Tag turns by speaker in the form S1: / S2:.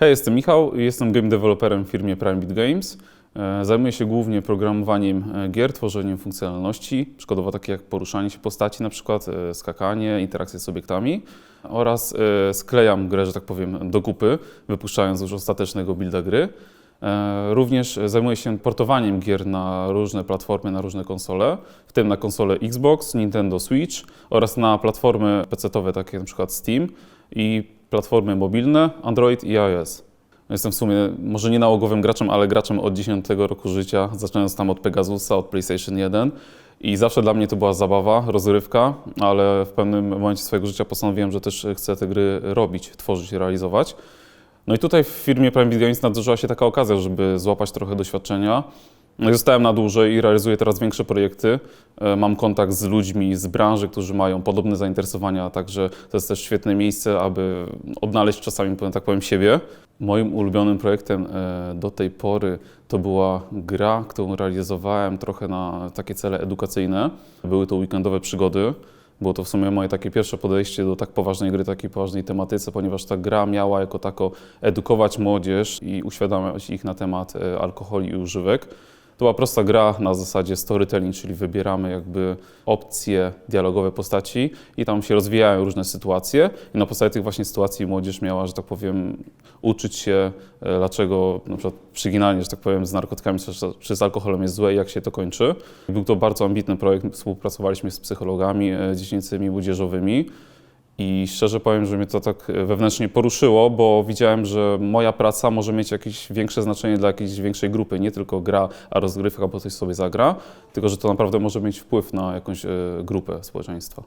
S1: Hej, jestem Michał jestem game developerem w firmie Prime Beat Games. E, Zajmuję się głównie programowaniem e, gier, tworzeniem funkcjonalności, przykładowo takie jak poruszanie się postaci, na przykład e, skakanie, interakcje z obiektami oraz sklejam grę, że tak powiem, do kupy, wypuszczając już ostatecznego builda gry. Również zajmuję się portowaniem gier na różne platformy, na różne konsole, w tym na konsole Xbox, Nintendo Switch oraz na platformy PC-owe takie na przykład Steam i platformy mobilne Android i iOS. Jestem w sumie może nie nałogowym graczem, ale graczem od 10 roku życia, zaczynając tam od Pegasusa, od PlayStation 1 i zawsze dla mnie to była zabawa, rozrywka, ale w pewnym momencie swojego życia postanowiłem, że też chcę te gry robić, tworzyć, realizować. No i tutaj w firmie Prime Video Games nadarzyła się taka okazja, żeby złapać trochę doświadczenia. No zostałem na dłużej i realizuję teraz większe projekty. E, Mam kontakt z ludźmi z branży, którzy mają podobne zainteresowania, także to jest też świetne miejsce, aby odnaleźć czasami, tak powiem, siebie. Moim ulubionym projektem e, do tej pory to była gra, którą realizowałem trochę na takie cele edukacyjne. Były to weekendowe przygody. Było to w sumie moje takie pierwsze podejście do tak poważnej gry, takiej poważnej tematyce, ponieważ ta gra miała jako tako edukować młodzież i uświadamiać ich na temat e, alkoholi i używek. To była prosta gra na zasadzie storytelling, czyli wybieramy jakby opcje dialogowe postaci i tam się rozwijają różne sytuacje i na podstawie tych właśnie sytuacji młodzież miała, że tak powiem, uczyć się, e, dlaczego na przykład przyginanie, że tak powiem, z narkotykami czy, z alkoholem jest złe i jak się to kończy. Był to bardzo ambitny projekt, współpracowaliśmy z psychologami e, dziecięcymi, młodzieżowymi. I szczerze powiem, że mnie to tak e, wewnętrznie poruszyło, bo widziałem, że moja praca może mieć jakieś większe znaczenie dla jakiejś większej grupy, nie tylko gra, a rozgrywka, bo coś sobie zagra, tylko że to naprawdę może mieć wpływ na jakąś e, grupę społeczeństwa.